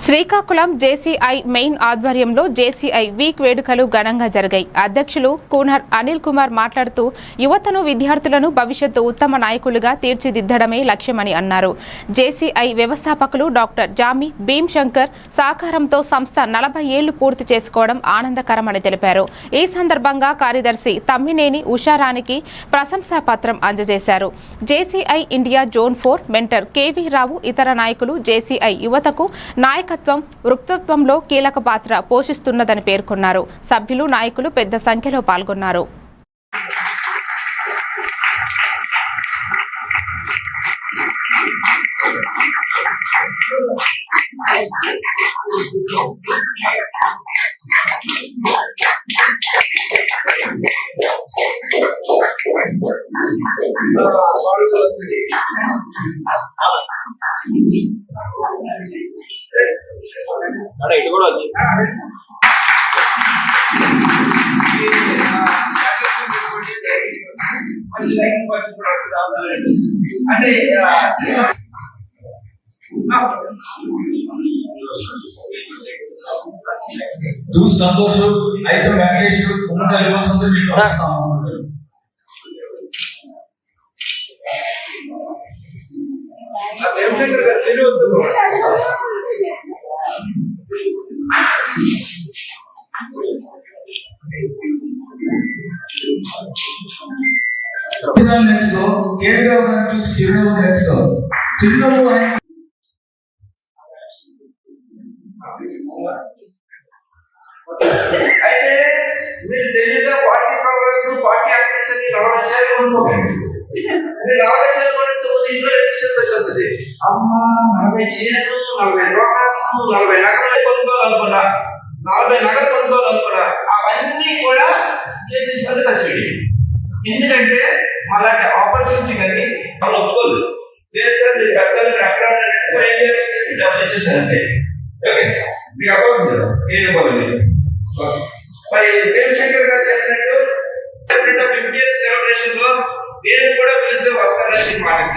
Srikakulam JCI main ఆధ్వర్యంలో JCI week వేడుకలు ఘనంగా జరిగాయి. అధ్యక్షులు కూనర్ అనిల్ కుమార్ మాట్లాడుతూ యువతను విద్యార్థులను భవిష్యత్తు ఉత్తమ నాయకులుగా తీర్చిదిద్దడమే లక్ష్యమని అన్నారు. జేసీఐ వ్యవస్థాపకులు డాక్టర్ జామి భీమ్ శంకర్ సహకారంతో సంస్థ నలభై ఏళ్ళు పూర్తి చేసుకోవడం ఆనందకరమని తెలిపారు. ఈ సందర్భంగా కార్యదర్శి తమ్మినేని ఉషారానికి ప్రశంసా పత్రం అందజేశారు. JCI India zone four mentor KV Rao ఇతర నాయకులు జేసీఐ యువతకు నాయ నాయకత్వం వృక్తత్వంలో కీలక పాత్ర పోషిస్తున్నదని పేర్కొన్నారు. సభ్యులు నాయకులు పెద్ద సంఖ్యలో పాల్గొన్నారు. అంటే తూ సంతోష్ అయితే వెంకటేష్ ఉన్నత రివర్స్ అంతా మీకు పంపిస్తాము దేవశంకర్ గారు ఒరిజినల్ నేర్చుకో కేవీరావు గారిని చూసి చిరునవ్వు నేర్చుకో చిరునవ్వు ఆయన అయితే మీరు తెలియగా పార్టీ ప్రోగ్రామ్స్ పార్టీ యాక్టివిటీస్ అన్ని నలభై చేయాలి అనుకోకండి మీరు నలభై చేయాలి పడిస్తే ముందు ఇంట్లో రెసిస్టెన్స్ వచ్చేస్తుంది. అమ్మా నలభై చేయను నలభై ప్రోగ్రామ్స్ నలభై నగరాలు కొనుక్కోవాలనుకున్నా. నలభై నగలు కొనుక్కోవాలనుకున్నా. అవన్నీ కూడా చేసేసినందుకు ఖర్చు ఎందుకంటే అలాంటి ఆపర్చునిటీ కానీ వాళ్ళు ఒప్పుకోదు. లేదు సార్ మీరు పెద్దలు అక్కడ ఏం చేయాలి డబ్బులు ఇచ్చేసారు అంతే. ఓకే? మీకు అవ్వదు కదా? ఏం ఇవ్వాలి మీరు? ఓకే. మరి దేవశంకర్ గారు చెప్పినట్టు ఫిఫ్టీ సెలబ్రేషన్లో నేను కూడా పిలిస్తే వస్తానని మాటిస్తాను